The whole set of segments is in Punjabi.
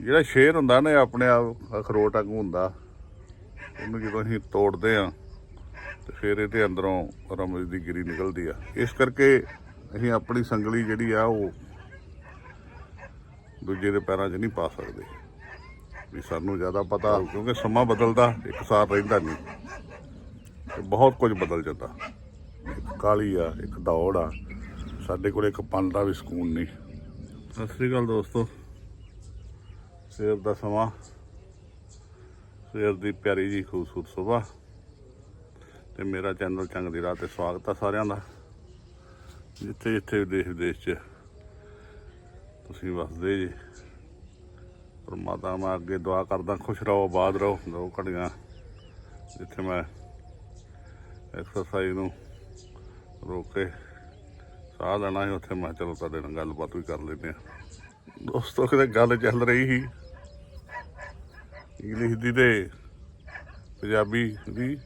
ਜਿਹੜਾ ਸ਼ੇਰ ਹੁੰਦਾ ਨਾ ਆਪਣੇ ਆਪ, ਅਖਰੋਟ ਵਾਂਗੂ ਹੁੰਦਾ। ਉਹਨੂੰ ਜਦੋਂ ਅਸੀਂ ਤੋੜਦੇ ਆ ਤੇ ਫਿਰ ਇਹਦੇ ਅੰਦਰੋਂ ਰਮਜ ਦੀ ਗਿਰੀ ਨਿਕਲਦੀ ਆ। ਇਸ ਕਰਕੇ ਅਸੀਂ ਆਪਣੀ ਸੰਗਲੀ ਜਿਹੜੀ ਆ, ਉਹ ਦੂਜੇ ਦੇ ਪੈਰਾਂ 'ਚ ਨਹੀਂ ਪਾ ਸਕਦੇ। ਵੀ ਸਾਨੂੰ ਜ਼ਿਆਦਾ ਪਤਾ, ਕਿਉਂਕਿ ਸਮਾਂ ਬਦਲਦਾ, ਇੱਕ ਸਾਰ ਰਹਿੰਦਾ ਨਹੀਂ। ਤੇ ਬਹੁਤ ਕੁਝ ਬਦਲ ਜਾਂਦਾ। ਇੱਕ ਕਾਲੀ ਆ, ਇੱਕ ਦੌੜ ਆ। ਸਾਡੇ ਕੋਲ ਇੱਕ ਪੰਨ ਦਾ ਵੀ ਸਕੂਨ ਨਹੀਂ। ਸਤਿ ਸ੍ਰੀ ਅਕਾਲ ਦੋਸਤੋ। ਸਵੇਰ ਦਾ ਸਮਾਂ। ਸਵੇਰ ਦੀ ਪਿਆਰੀ ਜੀ ਖੂਬਸੂਰਤ ਸੁਬਾ ਤੇ ਮੇਰਾ ਚੈਨਲ ਚੰਗ ਦੀ ਰਾਹ ਤੇ ਸਵਾਗਤ ਆ ਸਾਰਿਆਂ ਦਾ। ਜਿੱਥੇ ਜਿੱਥੇ ਦੇਸ਼ ਵਿਦੇਸ਼ 'ਚ ਤੁਸੀਂ ਵਸਦੇ ਜੀ, ਪਰਮਾਤਮਾ ਅੱਗੇ ਦੁਆ ਕਰਦਾ, ਖੁਸ਼ ਰਹੋ, ਆਬਾਦ ਰਹੋ, ਦੋ ਘੜੀਆਂ। ਜਿੱਥੇ ਮੈਂ ਐਕਸਰਸਾਈਜ਼ ਨੂੰ ਰੋਕ ਕੇ ਸਾਹ ਲੈਣਾ ਸੀ, ਉੱਥੇ ਮੈਂ ਚਲੋ ਤੁਹਾਡੇ ਨਾਲ ਗੱਲਬਾਤ ਵੀ ਕਰ ਲੈਂਦੇ ਆ ਦੋਸਤੋ, ਕਿਤੇ ਗੱਲ ਚੱਲ ਰਹੀ ਸੀ। ਇੰਗਲਿਸ਼ ਦੀ ਤੇ ਪੰਜਾਬੀ ਦੀ।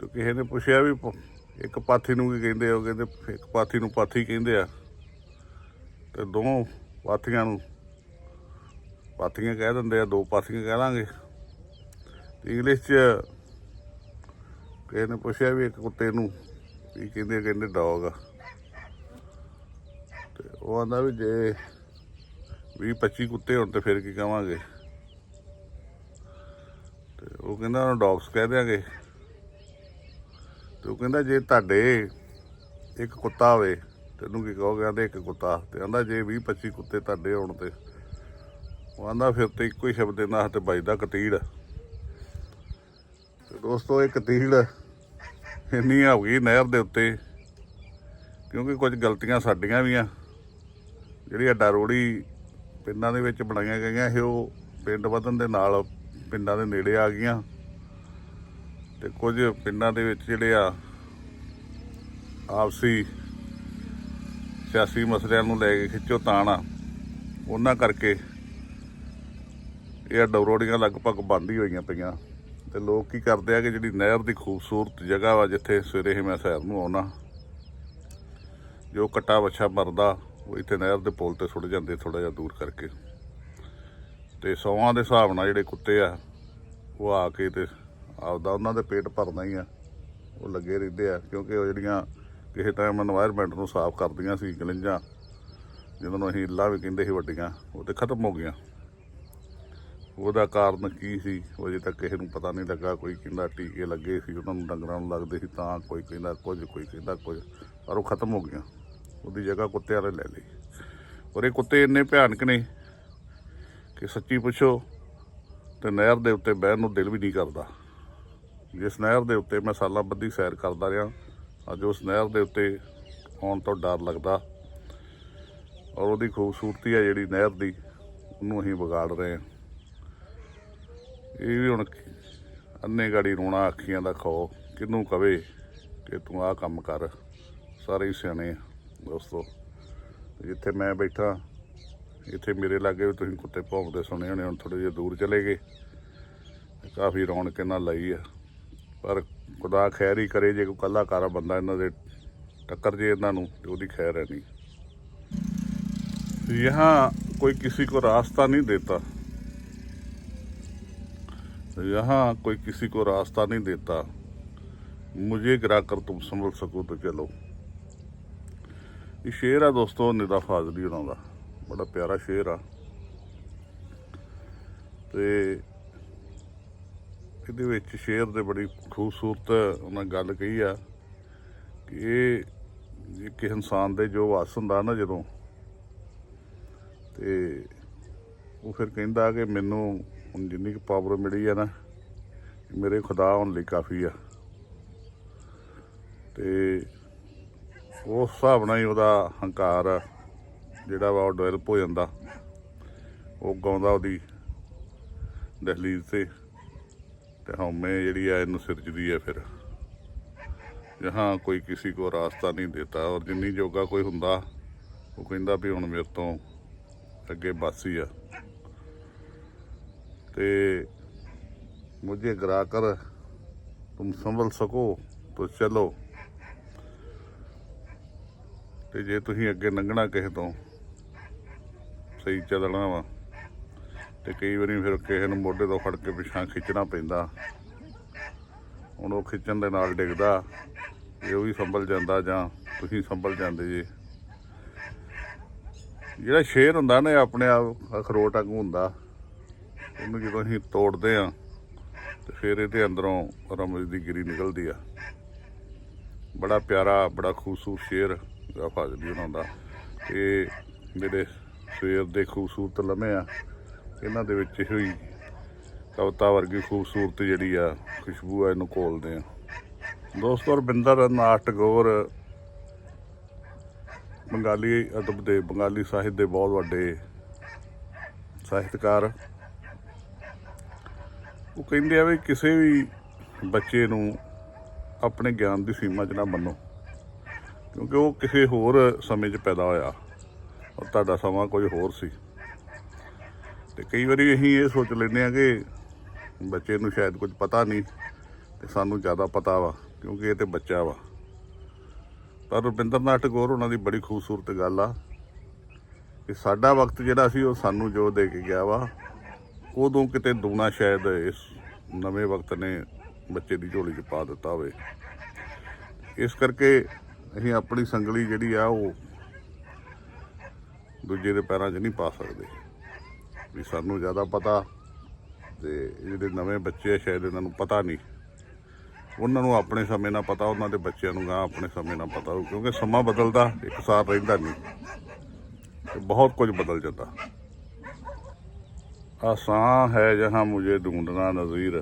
ਤੇ ਕਿਸੇ ਨੇ ਪੁੱਛਿਆ ਵੀ ਪ- ਇੱਕ ਪਾਥੀ ਨੂੰ ਕੀ ਕਹਿੰਦੇ ਆ? ਉਹ ਕਹਿੰਦੇ ਇੱਕ ਪਾਥੀ ਨੂੰ ਪਾਥੀ ਕਹਿੰਦੇ ਆ। ਤੇ ਦੋ ਪਾਥੀਆਂ ਨੂੰ ਪਾਥੀਆਂ ਕਹਿ ਦਿੰਦੇ ਆ, ਦੋ ਪਾਥੀਆਂ ਕਹਿ ਲਾਂਗੇ ਇੰਗਲਿਸ਼ 'ਚ ਕਿਸੇ ਨੇ ਪੁੱਛਿਆ ਵੀ ਇੱਕ ਕੁੱਤੇ ਨੂੰ ਕੀ ਕਹਿੰਦੇ ਆ? ਕਹਿੰਦੇ ਡੌਗ ਤੇ ਉਹ ਆਂਦਾ ਵੀ ਜੇ 20 25 ਕੁੱਤੇ ਹੋਣ ਤੇ ਫਿਰ ਕੀ ਕਵਾਂਗੇ? ਤੇ ਉਹ ਕਹਿੰਦਾ ਉਹਨੂੰ ਡੌਗਸ ਕਹਿ ਦਿਆਂਗੇ। ਤੇ ਉਹ ਕਹਿੰਦਾ ਜੇ ਤੁਹਾਡੇ ਇੱਕ ਕੁੱਤਾ ਹੋਵੇ, ਤੈਨੂੰ ਕੀ ਕਹੋਗੇ? ਆਂਦੇ ਇੱਕ ਕੁੱਤਾ। ਤੇ ਆਂਦਾ ਜੇ 20 25 ਕੁੱਤੇ ਤੁਹਾਡੇ ਹੋਣ ਤੇ। ਉਹ ਆਂਦਾ ਫਿਰ ਤੇ ਇੱਕੋ ਹੀ ਸ਼ਬਦ ਇਹਨਾਂ ਹੱਥ ਵੱਜਦਾ, ਕਤੀੜ। ਤੇ ਦੋਸਤੋ, ਇਹ ਕਤੀੜ ਇੰਨੀ ਹੋ ਗਈ ਨਹਿਰ ਦੇ ਉੱਤੇ, ਕਿਉਂਕਿ ਕੁਝ ਗਲਤੀਆਂ ਸਾਡੀਆਂ ਵੀ ਆ। ਜਿਹੜੀ ਅੱਡਾ ਰੋੜੀ ਪਿੰਡਾਂ ਦੇ ਵਿੱਚ ਬਣਾਈਆਂ ਗਈਆਂ, ਇਹ ਉਹ ਪਿੰਡ ਵਧਣ ਦੇ ਨਾਲ ਪਿੰਡਾਂ ਦੇ ਨੇੜੇ ਆ ਗਈਆਂ। ਤੇ ਕੁਝ ਪਿੰਡਾਂ ਦੇ ਵਿੱਚ ਜਿਹੜੇ ਆ, ਆਪਸੀ ਸਿਆਸੀ ਮਸਲਿਆਂ ਨੂੰ ਲੈ ਕੇ ਖਿੱਚੋ ਤਾਣਾ ਉਹਨਾਂ ਕਰਕੇ ਇਹ ਅੱਡਾ ਰੋੜੀਆਂ ਲਗਭਗ ਬੰਦ ਹੀ ਹੋਈਆਂ ਪਈਆਂ। ਤੇ ਲੋਕ ਕੀ ਕਰਦੇ ਆ ਕਿ ਜਿਹੜੀ ਨਹਿਰ ਦੀ ਖੂਬਸੂਰਤ ਜਗ੍ਹਾ ਵਾ, ਜਿੱਥੇ ਸਵੇਰੇ ਹੀ ਮੈਂ ਸੈਰ ਨੂੰ ਆਉਣਾ, ਜੋ ਕੱਟਾ ਵੱਛਾ ਮਰਦਾ, ਉਹ ਇੱਥੇ ਨਹਿਰ ਦੇ ਪੁਲ ਤੇ ਸੁੱਟ ਜਾਂਦੇ ਥੋੜਾ ਜਿਹਾ ਦੂਰ ਕਰਕੇ। ਤੇ ਸੌਆਂ ਦੇ ਹਿਸਾਬ ਨਾਲ ਜਿਹੜੇ ਕੁੱਤੇ ਆ, ਉਹ ਆ ਕੇ ਤੇ ਆਪਦਾ ਉਹਨਾਂ ਦੇ ਪੇਟ ਭਰਨਾ ਹੀ ਆ। ਉਹ ਲੱਗੇ ਰਹਿੰਦੇ ਆ, ਕਿਉਂਕਿ ਉਹ ਜਿਹੜੀਆਂ ਕਿਸੇ ਟਾਈਮ এনवायरमेंट ਨੂੰ ਸਾਫ਼ ਕਰਦੀਆਂ ਸੀ ਗਲਿੰਜਾਂ ਜਿਹਨਾਂ ਨੂੰ ਅਸੀਂ ਇੱਲਾ ਵੀ ਕਹਿੰਦੇ ਸੀ ਵੱਡੀਆਂ, ਉਹ ਤੇ ਖਤਮ ਹੋ ਗਈਆਂ। ਉਹਦਾ ਕਾਰਨ ਕੀ ਸੀ, ਉਹ ਜੇ ਤੱਕ ਕਿਸੇ ਨੂੰ ਪਤਾ ਨਹੀਂ ਲੱਗਾ। ਕੋਈ ਕਹਿੰਦਾ ਟੀਕੇ ਲੱਗੇ ਸੀ, ਉਹਨਾਂ ਨੂੰ ਡੰਗਰਾਂ ਨੂੰ ਲੱਗਦੇ ਸੀ, ਤਾਂ ਕੋਈ ਕਹਿੰਦਾ ਕੁਝ, ਕੋਈ ਕਹਿੰਦਾ ਕੁਝ, ਪਰ ਉਹ ਖਤਮ ਹੋ ਗਈਆਂ। ਉਹਦੀ ਜਗ੍ਹਾ ਕੁੱਤਿਆਂ ਨੇ ਲੈ ਲਈ। ਔਰ ਇਹ ਕੁੱਤੇ ਇੰਨੇ ਭਿਆਨਕ ਨੇ ਕਿ ਸੱਚੀ ਪੁੱਛੋ, ਤੇ ਨਹਿਰ ਦੇ ਉੱਤੇ ਬਹਿਣ ਨੂੰ ਦਿਲ ਵੀ ਨਹੀਂ ਕਰਦਾ। ਜਿਸ ਨਹਿਰ ਦੇ ਉੱਤੇ ਮੈਂ ਸਾਲਾਂ ਬੱਧੀ ਸੈਰ ਕਰਦਾ ਰਿਹਾ, ਅੱਜ ਉਸ ਨਹਿਰ ਦੇ ਉੱਤੇ ਆਉਣ ਤੋਂ ਡਰ ਲੱਗਦਾ। ਔਰ ਉਹਦੀ ਖੂਬਸੂਰਤੀ ਹੈ ਜਿਹੜੀ ਨਹਿਰ ਦੀ, ਉਹਨੂੰ ਅਸੀਂ ਵਿਗਾੜ ਰਹੇ ਹਾਂ। ਇਹ ਵੀ ਹੁਣ ਅੰਨੇ ਗਾੜੀ ਰੋਣਾ ਅੱਖੀਆਂ ਦਾ ਖੋ ਕਿਹਨੂੰ ਕਵੇ ਕਿ ਤੂੰ ਆਹ ਕੰਮ ਕਰ। ਸਾਰੇ ਹੀ ਸਿਆਣੇ ਦੋਸਤੋ। ਜਿੱਥੇ ਮੈਂ ਬੈਠਾ ਇੱਥੇ ਮੇਰੇ ਲਾਗੇ ਵੀ ਤੁਸੀਂ ਕੁੱਤੇ ਭੌਂਕਦੇ ਸੁਣੇ ਹੋਣੇ ਹੁਣ ਥੋੜੇ ਜਿਹਾ ਦੂਰ ਚਲੇ ਗਏ ਕਾਫੀ ਰੌਣਕ ਇਹਨਾਂ ਲਈ ਆ ਪਰ ਖੁਦਾ ਖੈਰ ਹੀ ਕਰੇ ਜੇ ਕੋਈ ਕੱਲਾ ਕਾਰਾ ਬੰਦਾ ਇਹਨਾਂ ਦੇ ਟੱਕਰ ਜੇ ਇਹਨਾਂ ਨੂੰ ਤੇ ਉਹਦੀ ਖੈਰ ਹੈ ਨਹੀਂ यहाँ कोई किसी को रास्ता नहीं देता यहाँ कोई किसी को रास्ता नहीं देता मुझे गिरा कर तुम संभल सको तो चलो ਇਹ ਸ਼ੇਰ ਆ ਦੋਸਤੋ ਨਿਦਾ ਫਾਜ਼ਲੀ ਉਹਨਾਂ ਦਾ ਬੜਾ ਪਿਆਰਾ ਸ਼ੇਰ ਆ। ਤੇ ਇਹਦੇ ਵਿੱਚ ਸ਼ੇਰ ਦੇ ਬੜੀ ਖੂਬਸੂਰਤ ਉਹਨਾਂ ਗੱਲ ਕਹੀ ਆ ਕਿ ਇਹ ਇੱਕ ਇਨਸਾਨ ਦੇ ਜੋ ਵਸ ਹੁੰਦਾ ਨਾ ਜਦੋਂ, ਤੇ ਉਹ ਫਿਰ ਕਹਿੰਦਾ ਕਿ ਮੈਨੂੰ ਹੁਣ ਜਿੰਨੀ ਕੁ ਪਾਵਰ ਮਿਲੀ ਆ ਨਾ, ਮੇਰੇ ਖੁਦਾ ਹੋਣ ਲਈ ਕਾਫੀ ਆ। ਤੇ ਉਸ ਹਿਸਾਬ ਨਾਲ ਹੀ ਉਹਦਾ ਹੰਕਾਰ ਜਿਹੜਾ ਵਾ ਉਹ ਡਿਵੈਲਪ ਹੋ ਜਾਂਦਾ। ਉਹ ਗਾਉਂਦਾ ਉਹਦੀ ਦਹਲੀਜ਼ ਤੇ। ਤੇ ਹਉਮੈ ਜਿਹੜੀ ਆ, ਇਹਨੂੰ ਸਿਰਜਦੀ ਆ ਫਿਰ। ਜਹਾਂ ਕੋਈ ਕਿਸੇ ਕੋ ਰਾਸਤਾ ਨਹੀਂ ਦਿੱਤਾ। ਔਰ ਜਿੰਨੀ ਜੋਗਾ ਕੋਈ ਹੁੰਦਾ, ਉਹ ਕਹਿੰਦਾ ਵੀ ਹੁਣ ਮੇਰੇ ਤੋਂ ਅੱਗੇ ਬਾਸੀ ਆ। ਤੇ ਮੁਝੇ ਗਰਾ ਕਰ, ਤੁਮ ਸੰਭਲ ਸਕੋ, ਤੋ ਚਲੋ। ਤੇ ਜੇ ਤੁਸੀਂ ਅੱਗੇ ਲੰਘਣਾ ਕਿਸੇ ਤੋਂ ਸਹੀ ਚੱਲਣਾ ਵਾ। ਤੇ ਕਈ ਵਾਰੀ ਫਿਰ ਕਿਸੇ ਨੂੰ ਮੋਢੇ ਤੋਂ ਫੜ ਕੇ ਪਿਛਾਂ ਖਿੱਚਣਾ ਪੈਂਦਾ। ਹੁਣ ਉਹ ਖਿੱਚਣ ਦੇ ਨਾਲ ਡਿੱਗਦਾ। ਇਹ ਉਹ ਵੀ ਸੰਭਲ ਜਾਂਦਾ ਜਾਂ ਤੁਸੀਂ ਸੰਭਲ ਜਾਂਦੇ ਜੀ। ਜਿਹੜਾ ਸ਼ੇਰ ਹੁੰਦਾ ਨਾ ਆਪਣੇ ਆਪ ਅਖਰੋਟ ਵਾਂਗੂ ਹੁੰਦਾ। ਉਹਨੂੰ ਜਦੋਂ ਅਸੀਂ ਤੋੜਦੇ ਆ ਤੇ ਫਿਰ ਇਹਦੇ ਅੰਦਰੋਂ ਰਮਜ ਦੀ ਗਿਰੀ ਨਿਕਲਦੀ ਆ। ਬੜਾ ਪਿਆਰਾ, ਬੜਾ ਖੂਬਸੂਰਤ ਸ਼ੇਰ ਦਾ ਫਾਜ਼ਲੀ ਉਹਨਾਂ ਦਾ ਤੇ ਜਿਹੜੇ ਸਵੇਰ ਦੇ ਖੂਬਸੂਰਤ ਲਮੇ ਆ। ਇਹਨਾਂ ਦੇ ਵਿੱਚ ਇਹੋ ਹੀ ਕਵਤਾ ਵਰਗੀ ਖੂਬਸੂਰਤ ਜਿਹੜੀ ਆ, ਖੁਸ਼ਬੂ ਆ ਇਹਨੂੰ ਕੋਲਦੇ ਆ। ਦੋਸਤੋ, ਰਵਿੰਦਰ ਨਾਥ ਟਗੋਰ, ਬੰਗਾਲੀ ਅਦਬ ਦੇ, ਬੰਗਾਲੀ ਸਾਹਿਤ ਦੇ ਬਹੁਤ ਵੱਡੇ ਸਾਹਿਤਕਾਰ। ਉਹ ਕਹਿੰਦੇ ਆ ਵੀ ਕਿਸੇ ਵੀ ਬੱਚੇ ਨੂੰ ਆਪਣੇ ਗਿਆਨ ਦੀ ਸੀਮਾ 'ਚ ਨਾ ਮੰਨੋ, ਕਿਉਂਕਿ ਉਹ ਕਿਸੇ ਹੋਰ ਸਮੇਂ 'ਚ ਪੈਦਾ ਹੋਇਆ। ਔਰ ਤੁਹਾਡਾ ਸਮਾਂ ਕੋਈ ਹੋਰ ਸੀ। ਤੇ ਕਈ ਵਾਰੀ ਅਸੀਂ ਇਹ ਸੋਚ ਲੈਂਦੇ ਆ ਕਿ ਬੱਚੇ ਨੂੰ ਸ਼ਾਇਦ ਕੁਝ ਪਤਾ ਨਹੀਂ ਤੇ ਸਾਨੂੰ ਜ਼ਿਆਦਾ ਪਤਾ ਵਾ, ਕਿਉਂਕਿ ਇਹ ਤੇ ਬੱਚਾ ਵਾ। ਪਰ ਰੁਪਿੰਦਰ ਨਾਥ ਟੈਗੋਰ ਉਹਨਾਂ ਦੀ ਬੜੀ ਖੂਬਸੂਰਤ ਗੱਲ ਆ ਕਿ ਸਾਡਾ ਵਕਤ ਜਿਹੜਾ ਸੀ ਉਹ ਸਾਨੂੰ ਜੋ ਦੇ ਕੇ ਗਿਆ ਵਾ, ਉਦੋਂ ਕਿਤੇ ਦੂਣਾ ਸ਼ਾਇਦ ਇਸ ਨਵੇਂ ਵਕਤ ਨੇ ਬੱਚੇ ਦੀ ਝੋਲੀ 'ਚ ਪਾ ਦਿੱਤਾ ਹੋਵੇ। ਇਸ ਕਰਕੇ ਅਸੀਂ ਆਪਣੀ ਸੰਗਲੀ ਜਿਹੜੀ ਆ ਉਹ ਦੂਜੇ ਦੇ ਪੈਰਾਂ 'ਚ ਨਹੀਂ ਪਾ ਸਕਦੇ ਵੀ ਸਾਨੂੰ ਜ਼ਿਆਦਾ ਪਤਾ ਤੇ ਜਿਹੜੇ ਨਵੇਂ ਬੱਚੇ ਆ ਸ਼ਾਇਦ ਇਹਨਾਂ ਨੂੰ ਪਤਾ ਨਹੀਂ ਉਹਨਾਂ ਨੂੰ ਆਪਣੇ ਸਮੇਂ ਨਾਲ ਪਤਾ ਉਹਨਾਂ ਦੇ ਬੱਚਿਆਂ ਨੂੰ ਗਾਂ ਆਪਣੇ ਸਮੇਂ ਨਾਲ ਪਤਾ ਹੋਊ ਕਿਉਂਕਿ ਸਮਾਂ ਬਦਲਦਾ ਇੱਕ ਸਾਥ ਰਹਿੰਦਾ ਨਹੀਂ ਤੇ ਬਹੁਤ ਕੁਝ ਬਦਲ ਜਾਂਦਾ आसान है जहाँ मुझे ढूंढना नज़ीर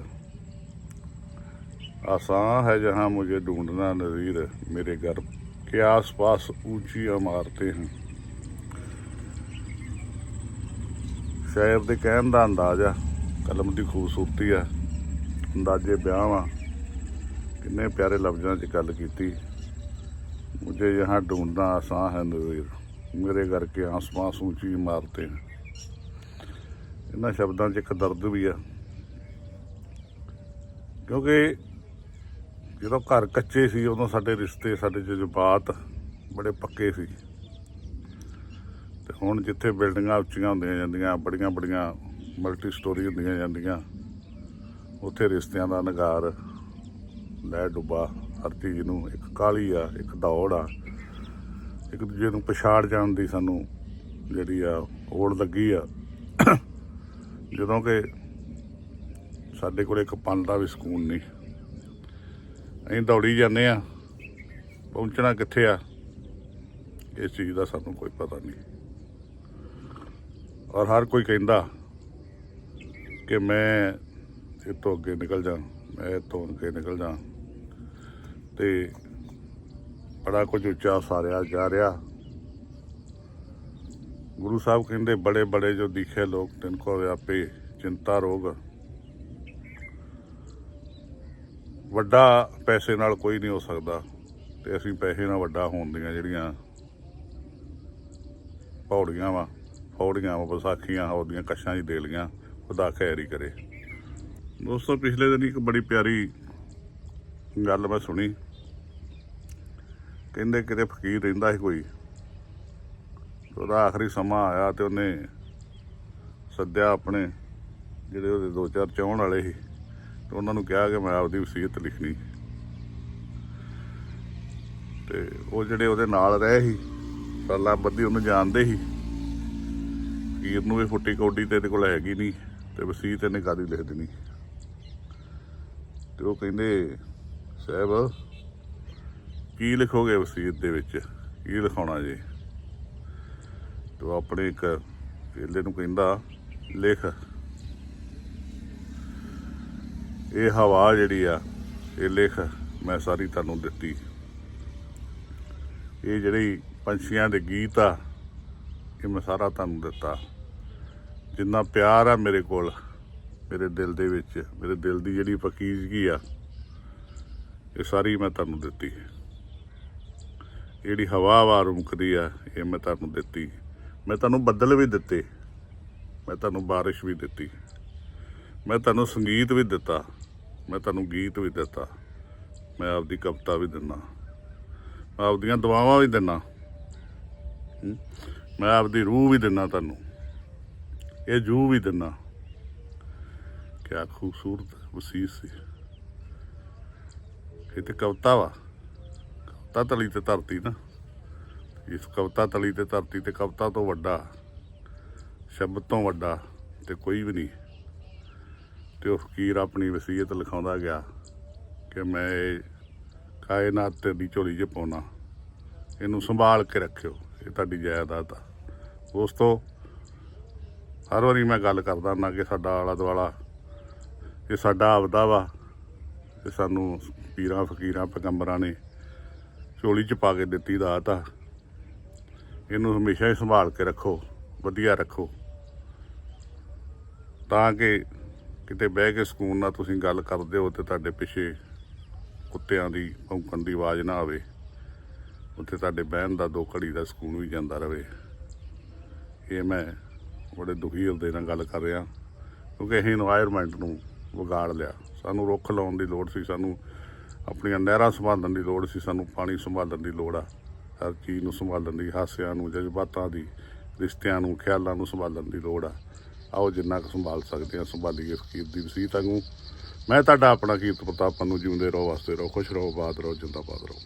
आसान है जहाँ मुझे ढूंढना नज़ीर मेरे घर के आसपास ऊंची इमारतें हैं ਸ਼ਾਇਰ ਦੇ ਕਹਿਣ ਦਾ ਅੰਦਾਜ਼ ਆ, ਕਲਮ ਦੀ ਖੂਬਸੂਰਤੀ ਆ, ਅੰਦਾਜ਼ੇ ਬਿਆਨ ਆ। ਕਿੰਨੇ ਪਿਆਰੇ ਲਫ਼ਜ਼ਾਂ 'ਚ ਗੱਲ ਕੀਤੀ। ਮੁਝੇ ਯਹਾਂ ਢੂੰਡਣਾ ਆਸਾਨ ਹੈ ਨਵੀਰ ਮੇਰੇ ਘਰ ਕੇ ਆਸਮਾਨ ਸੂਚੀ ਮਾਰਤੇ ਇਹਨਾਂ ਸ਼ਬਦਾਂ 'ਚ ਇੱਕ ਦਰਦ ਵੀ ਆ। ਕਿਉਂਕਿ ਜਦੋਂ ਘਰ ਕੱਚੇ ਸੀ, ਉਦੋਂ ਸਾਡੇ ਰਿਸ਼ਤੇ, ਸਾਡੇ ਜਜ਼ਬਾਤ ਬੜੇ ਪੱਕੇ ਸੀ। ਹੁਣ ਜਿੱਥੇ ਬਿਲਡਿੰਗਾਂ ਉੱਚੀਆਂ ਹੁੰਦੀਆਂ ਜਾਂਦੀਆਂ, ਬੜੀਆਂ ਬੜੀਆਂ ਮਲਟੀ ਸਟੋਰੀ ਹੁੰਦੀਆਂ ਜਾਂਦੀਆਂ, ਉੱਥੇ ਰਿਸ਼ਤਿਆਂ ਦਾ ਨਗਾਰ, ਲੈ ਡੁੱਬਾ, ਹਰ ਚੀਜ਼ ਨੂੰ, ਇੱਕ ਕਾਲੀ ਆ, ਇੱਕ ਦੌੜ ਆ, ਇੱਕ ਦੂਜੇ ਨੂੰ ਪਛਾੜ ਜਾਣ ਦੀ ਸਾਨੂੰ ਜਿਹੜੀ ਆ, ਓੜ ਲੱਗੀ ਆ। ਜਦੋਂ ਕਿ ਸਾਡੇ ਕੋਲ ਇੱਕ ਪਨ ਦਾ ਵੀ ਸਕੂਨ ਨਹੀਂ। ਅਸੀਂ ਦੌੜੀ ਜਾਂਦੇ ਆ, ਪਹੁੰਚਣਾ ਕਿੱਥੇ ਆ, ਇਸ ਚੀਜ਼ ਦਾ ਸਾਨੂੰ ਕੋਈ ਪਤਾ ਨਹੀਂ। ਔਰ ਹਰ ਕੋਈ ਕਹਿੰਦਾ ਕਿ ਮੈਂ ਇਹ ਅੱਗੇ ਨਿਕਲ ਜਾ, ਮੈਂ ਇਹ ਅੱਗੇ ਨਿਕਲ ਜਾ। ਤੇ ਬੜਾ ਕੁਝ ਉੱਚਾ ਸਾਰਿਆ ਜਾ ਰਿਹਾ। ਗੁਰੂ ਸਾਹਿਬ ਕਹਿੰਦੇ ਬੜੇ ਬੜੇ ਜੋ ਦਿਖੇ ਲੋਕ, ਤਿੰਨ ਕੋ ਵਿਆਪੇ ਚਿੰਤਾ ਰੋਗ। ਵੱਡਾ ਪੈਸੇ ਨਾਲ ਕੋਈ ਨਹੀਂ ਹੋ ਸਕਦਾ, ਤੇ ਅਸੀਂ ਪੈਸੇ ਨਾਲ ਵੱਡਾ ਹੋਣ ਦੀਆਂ ਜਿਹੜੀਆਂ ਪੌੜੀਆਂ ਵਾ। ਪੌੜੀਆਂ ਵਿਸਾਖੀਆਂ, ਉਹਦੀਆਂ ਕਸ਼ਾਂ ਹੀ ਦੇਲੀਆਂ ਖੁਦਾ ਖੈਰ ਕਰੇ। ਦੋਸਤੋ, ਪਿਛਲੇ ਦਿਨ ਇੱਕ ਬੜੀ ਪਿਆਰੀ ਗੱਲ ਮੈਂ ਸੁਣੀ। ਕਹਿੰਦੇ ਕਿਤੇ ਫਕੀਰ ਰਹਿੰਦਾ ਸੀ ਕੋਈ। ਉਹਦਾ ਆਖਰੀ ਸਮਾਂ ਆਇਆ ਤੇ ਉਹਨੇ ਸੱਦਿਆ ਆਪਣੇ ਜਿਹੜੇ ਉਹਦੇ ਦੋ ਚਾਰ ਚਾਹਣ ਵਾਲੇ ਸੀ। ਤੇ ਉਹਨਾਂ ਨੂੰ ਕਿਹਾ ਕਿ ਮੈਂ ਆਪਦੀ ਵਸੀਅਤ ਲਿਖਣੀ। ਤੇ ਉਹ ਜਿਹੜੇ ਉਹਦੇ ਨਾਲ ਰਹੇ ਸੀ, ਸਾਲਾਂ ਬੱਧੀ ਉਹਨੂੰ ਜਾਣਦੇ ਸੀ। ਫਕੀਰ ਨੂੰ ਇਹ ਫੁੱਟੀ ਕੌਡੀ ਤੇ ਇਹਦੇ ਕੋਲ ਹੈਗੀ ਨਹੀਂ ਤੇ ਵਸੀਅਤ ਇਹਨੇ ਕਾਦੀ ਲਿਖ ਦੇਣੀ। ਤੇ ਉਹ ਕਹਿੰਦੇ, ਸਾਹਿਬ, ਕੀ ਲਿਖੋਗੇ ਵਸੀਅਤ ਦੇ ਵਿੱਚ? ਕੀ ਲਿਖਾਉਣਾ ਜੀ? ਤੇ ਉਹ ਆਪਣੇ ਇੱਕ ਚੇਲੇ ਨੂੰ ਕਹਿੰਦਾ, ਲਿਖ। ਇਹ ਹਵਾ ਜਿਹੜੀ ਆ, ਇਹ ਲਿਖ, ਮੈਂ ਸਾਰੀ ਤੁਹਾਨੂੰ ਦਿੱਤੀ। ਇਹ ਜਿਹੜੀ ਪੰਛੀਆਂ ਦੇ ਗੀਤ ਆ ਇਹ ਮੈਂ ਸਾਰਾ ਤੁਹਾਨੂੰ ਦਿੱਤਾ। ਜਿੰਨਾ ਪਿਆਰ ਆ ਮੇਰੇ ਕੋਲ, ਮੇਰੇ ਦਿਲ ਦੇ ਵਿੱਚ, ਮੇਰੇ ਦਿਲ ਦੀ ਜਿਹੜੀ ਫਕੀਰਗੀ ਆ, ਇਹ ਸਾਰੀ ਮੈਂ ਤੁਹਾਨੂੰ ਦਿੱਤੀ। ਜਿਹੜੀ ਹਵਾ ਵਾ ਰੁਮਕਦੀ ਆ, ਇਹ ਮੈਂ ਤੁਹਾਨੂੰ ਦਿੱਤੀ। ਮੈਂ ਤੁਹਾਨੂੰ ਬੱਦਲ ਵੀ ਦਿੱਤੇ, ਮੈਂ ਤੁਹਾਨੂੰ ਬਾਰਿਸ਼ ਵੀ ਦਿੱਤੀ। ਮੈਂ ਤੁਹਾਨੂੰ ਸੰਗੀਤ ਵੀ ਦਿੱਤਾ, ਮੈਂ ਤੁਹਾਨੂੰ ਗੀਤ ਵੀ ਦਿੱਤਾ। ਮੈਂ ਆਪਦੀ ਕਵਿਤਾ ਵੀ ਦਿੰਦਾ ਮੈਂ ਆਪਦੀਆਂ ਦੁਆਵਾਂ ਵੀ ਦਿੰਦਾ ਮੈਂ ਆਪਦੀ ਰੂਹ ਵੀ ਦਿੰਦਾ ਤੁਹਾਨੂੰ। ਇਹ ਜੂ ਵੀ ਦਿੰਦਾ ਕਿਆ ਖੂਬਸੂਰਤ ਵਸੀਸ ਸੀ। ਇਹ ਤੇ ਕਵਤਾ ਵਾ। ਕਵਤਾ ਤਲੀ ਤੇ ਧਰਤੀ ਨਾ। ਇਸ ਕਵਤਾ ਤਲੀ ਤੇ ਧਰਤੀ ਤੇ ਕਵਤਾ ਤੋਂ ਵੱਡਾ, ਸ਼ਬਦ ਤੋਂ ਵੱਡਾ ਤੇ ਕੋਈ ਵੀ ਨਹੀਂ। ਤੇ ਉਹ ਫਕੀਰ ਆਪਣੀ ਵਸੀਅਤ ਲਿਖਾਉਂਦਾ ਗਿਆ ਕਿ ਮੈਂ ਇਹ ਕਾਇਨਾਤ ਤੇ ਦੀ ਝੋਲੀ 'ਚ ਪਾਉਣਾ। ਇਹਨੂੰ ਸੰਭਾਲ ਕੇ ਰੱਖਿਓ। ਇਹ ਤੁਹਾਡੀ ਜਾਇਦਾਦ ਆ। ਦੋਸਤੋ, ਹਰ ਵਾਰੀ ਮੈਂ ਗੱਲ ਕਰਦਾ ਨਾ ਕਿ ਸਾਡਾ ਆਲਾ ਦੁਆਲਾ, ਇਹ ਸਾਡਾ ਆਪਦਾ ਵਾ, ਤੇ ਸਾਨੂੰ ਪੀਰਾਂ, ਫਕੀਰਾਂ, ਪੈਗੰਬਰਾਂ ਨੇ ਝੋਲੀ 'ਚ ਪਾ ਕੇ ਦਿੱਤੀ ਦਾਤ ਆ। ਇਹਨੂੰ ਹਮੇਸ਼ਾ ਹੀ ਸੰਭਾਲ ਕੇ ਰੱਖੋ, ਵਧੀਆ ਰੱਖੋ। ਤਾਂ ਕਿ ਕਿਤੇ ਬਹਿ ਕੇ ਸਕੂਨ ਨਾਲ ਤੁਸੀਂ ਗੱਲ ਕਰਦੇ ਹੋ ਤੇ ਤੁਹਾਡੇ ਪਿੱਛੇ ਕੁੱਤਿਆਂ ਦੀ, ਭੌਂਕਣ ਦੀ ਆਵਾਜ਼ ਨਾ ਆਵੇ। ਉੱਥੇ ਤੁਹਾਡੇ ਬਹਿਣ ਦਾ, ਦੋ ਘੜੀ ਦਾ ਸਕੂਨ ਵੀ ਜਾਂਦਾ ਰਹੇ। ਇਹ ਮੈਂ ਬੜੇ ਦੁਖੀ ਹਿਰਦੇ ਨਾਲ ਗੱਲ ਕਰ ਰਿਹਾ, ਕਿਉਂਕਿ ਅਸੀਂ এনवायरमेंट ਨੂੰ ਵਿਗਾੜ ਲਿਆ। ਸਾਨੂੰ ਰੁੱਖ ਲਾਉਣ ਦੀ ਲੋੜ ਸੀ, ਸਾਨੂੰ ਆਪਣੀਆਂ ਨਹਿਰਾਂ ਸੰਭਾਲਣ ਦੀ ਲੋੜ ਸੀ, ਸਾਨੂੰ ਪਾਣੀ ਸੰਭਾਲਣ ਦੀ ਲੋੜ ਆ। ਹਰ ਚੀਜ਼ ਨੂੰ ਸੰਭਾਲਣ ਦੀ, ਹਾਸਿਆਂ ਨੂੰ, ਜਜ਼ਬਾਤਾਂ ਦੀ, ਰਿਸ਼ਤਿਆਂ ਨੂੰ, ਖਿਆਲਾਂ ਨੂੰ ਸੰਭਾਲਣ ਦੀ ਲੋੜ ਆ। ਆਓ ਜਿੰਨਾ ਕੁ ਸੰਭਾਲ ਸਕਦੇ ਹਾਂ, ਸੰਭਾਲੀਏ ਫਕੀਰ ਦੀ ਵਸੀਤ ਵਾਂਗੂ। ਮੈਂ ਤੁਹਾਡਾ ਆਪਣਾ ਕੀਰਤ ਪ੍ਰਤਾਪ ਨੂੰ ਜਿਉਂਦੇ ਰਹੋ ਵਾਸਤੇ ਰਹੋ, ਖੁਸ਼ ਰਹੋ ਬਾਦ ਰਹੋ, ਜਿੰਦਾਬਾਦ ਰਹੋ।